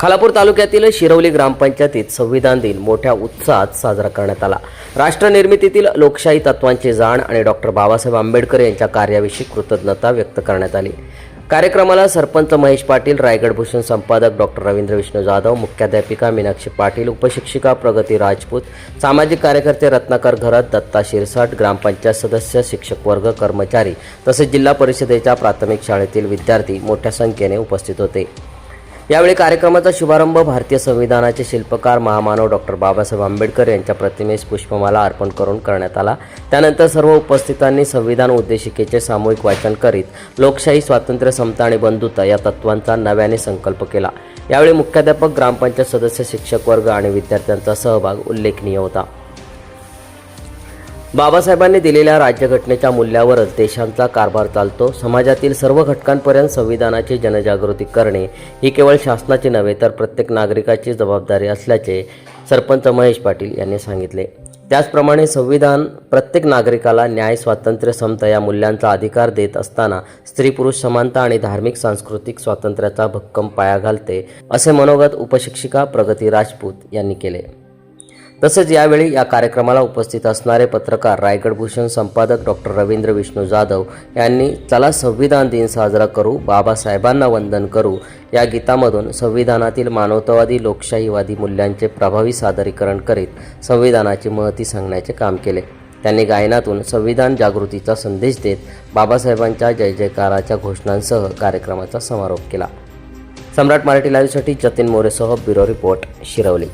खालापूर तालुक्यातील शिरवली ग्रामपंचायतीत संविधान दिन मोठ्या उत्साहात साजरा करण्यात आला. राष्ट्रनिर्मितीतील लोकशाही तत्वांची जाण आणि डॉक्टर बाबासाहेब आंबेडकर यांच्या कार्याविषयी कृतज्ञता व्यक्त करण्यात आली. कार्यक्रमाला सरपंच महेश पाटील रायगड भूषण संपादक डॉक्टर रवींद्र विष्णू जाधव मुख्याध्यापिका मीनाक्षी पाटील उपशिक्षिका प्रगती राजपूत सामाजिक कार्यकर्ते रत्नाकर घरत दत्ता शिरसाट ग्रामपंचायत सदस्य शिक्षक वर्ग कर्मचारी तसेच जिल्हा परिषदेच्या प्राथमिक शाळेतील विद्यार्थी मोठ्या संख्येने उपस्थित होते. यावेळी कार्यक्रमाचा शुभारंभ भारतीय संविधानाचे शिल्पकार महामानव डॉक्टर बाबासाहेब आंबेडकर यांच्या प्रतिमेस पुष्पमाला अर्पण करून करण्यात आला. त्यानंतर सर्व उपस्थितांनी संविधान उद्देशिकेचे सामूहिक वाचन करीत लोकशाही स्वातंत्र्य समता आणि बंधुता या तत्वांचा नव्याने संकल्प केला. यावेळी मुख्याध्यापक ग्रामपंचायत सदस्य शिक्षक वर्ग आणि विद्यार्थ्यांचा सहभाग उल्लेखनीय होता. बाबासाहेबांनी दिलेल्या राज्यघटनेच्या मूल्यावरच देशांचा कारभार चालतो. समाजातील सर्व घटकांपर्यंत संविधानाची जनजागृती करणे ही केवळ शासनाची नव्हे तर प्रत्येक नागरिकाची जबाबदारी असल्याचे सरपंच महेश पाटील यांनी सांगितले. त्याचप्रमाणे संविधान प्रत्येक नागरिकाला न्याय स्वातंत्र्य समता या मूल्यांचा अधिकार देत असताना स्त्री पुरुष समानता आणि धार्मिक सांस्कृतिक स्वातंत्र्याचा भक्कम पाया घालते असे मनोगत उपशिक्षिका प्रगती राजपूत यांनी केले. तसेच यावेळी या कार्यक्रमाला उपस्थित असणारे पत्रकार रायगड भूषण संपादक डॉक्टर रवींद्र विष्णू जाधव यांनी चला संविधान दिन साजरा करू बाबासाहेबांना वंदन करू. या गीतामधून संविधानातील मानवतावादी लोकशाहीवादी मूल्यांचे प्रभावी सादरीकरण करीत संविधानाची महती सांगण्याचे काम केले. त्यांनी गायनातून संविधान जागृतीचा संदेश देत बाबासाहेबांच्या जय जयकाराच्या घोषणांसह कार्यक्रमाचा समारोप केला. सम्राट मराठी लाईव्हसाठी जतीन मोरेसह ब्युरो रिपोर्ट शिरवली.